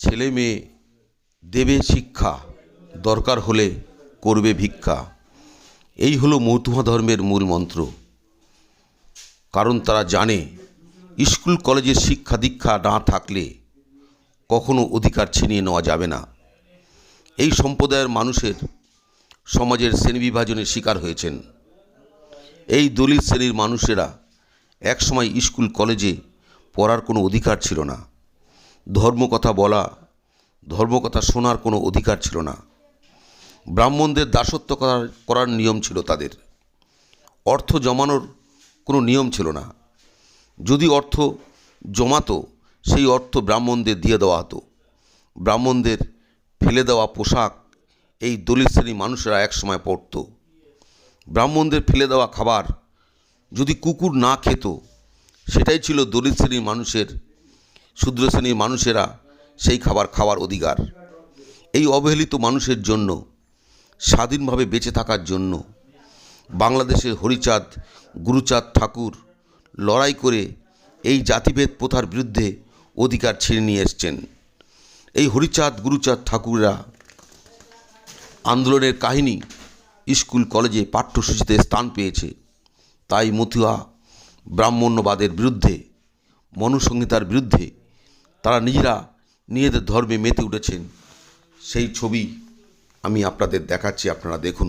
ছেলে মেয়ে দেবে শিক্ষা, দরকার হলে করবে ভিক্ষা। এই হলো মতুয়া ধর্মের মূল মন্ত্র। কারণ তারা জানে, স্কুল, কলেজের শিক্ষা দীক্ষা না থাকলে কখনো অধিকার ছিনিয়ে নেওয়া যাবে না। এই সম্প্রদায়ের মানুষের সমাজের শ্রেণীবিভাজনের শিকার হয়েছেন। এই দলিত শ্রেণির মানুষেরা একসময় স্কুল, কলেজে পড়ার কোনো অধিকার ছিল না। ধর্মকথা বলা, ধর্মকথা শোনার কোনো অধিকার ছিল না। ব্রাহ্মণদের দাসত্ব করার করার নিয়ম ছিল তাদের। অর্থ জমানোর কোনো নিয়ম ছিল না। যদি অর্থ জমাতো, সেই অর্থ ব্রাহ্মণদের দিয়ে দেওয়া হতো। ব্রাহ্মণদের ফেলে দেওয়া পোশাক এই দলিত শ্রেণির মানুষেরা একসময় পরত। ব্রাহ্মণদের ফেলে দেওয়া খাবার যদি কুকুর না খেত, সেটাই ছিল দলিত শ্রেণির মানুষের ক্ষুদ্র শ্রেণির মানুষেরা সেই খাবার খাওয়ার অধিকার। এই অবহেলিত মানুষের জন্য, স্বাধীনভাবে বেঁচে থাকার জন্য বাংলাদেশের হরিচাঁদ, গুরুচাঁদ ঠাকুর লড়াই করে এই জাতিভেদ প্রথার বিরুদ্ধে অধিকার ছিনে নিয়ে এসছেন। এই হরিচাঁদ, গুরুচাঁদ ঠাকুররা আন্দোলনের কাহিনী স্কুল, কলেজে পাঠ্যসূচিতে স্থান পেয়েছে। তাই মথুয়া ব্রাহ্মণ্যবাদের বিরুদ্ধে, মনুসংহিতার বিরুদ্ধে তারা নিজেরা নিজেদের ধর্মে মেতে উঠেছেন। সেই ছবি আমি আপনাদের দেখাচ্ছি আপনারা দেখুন।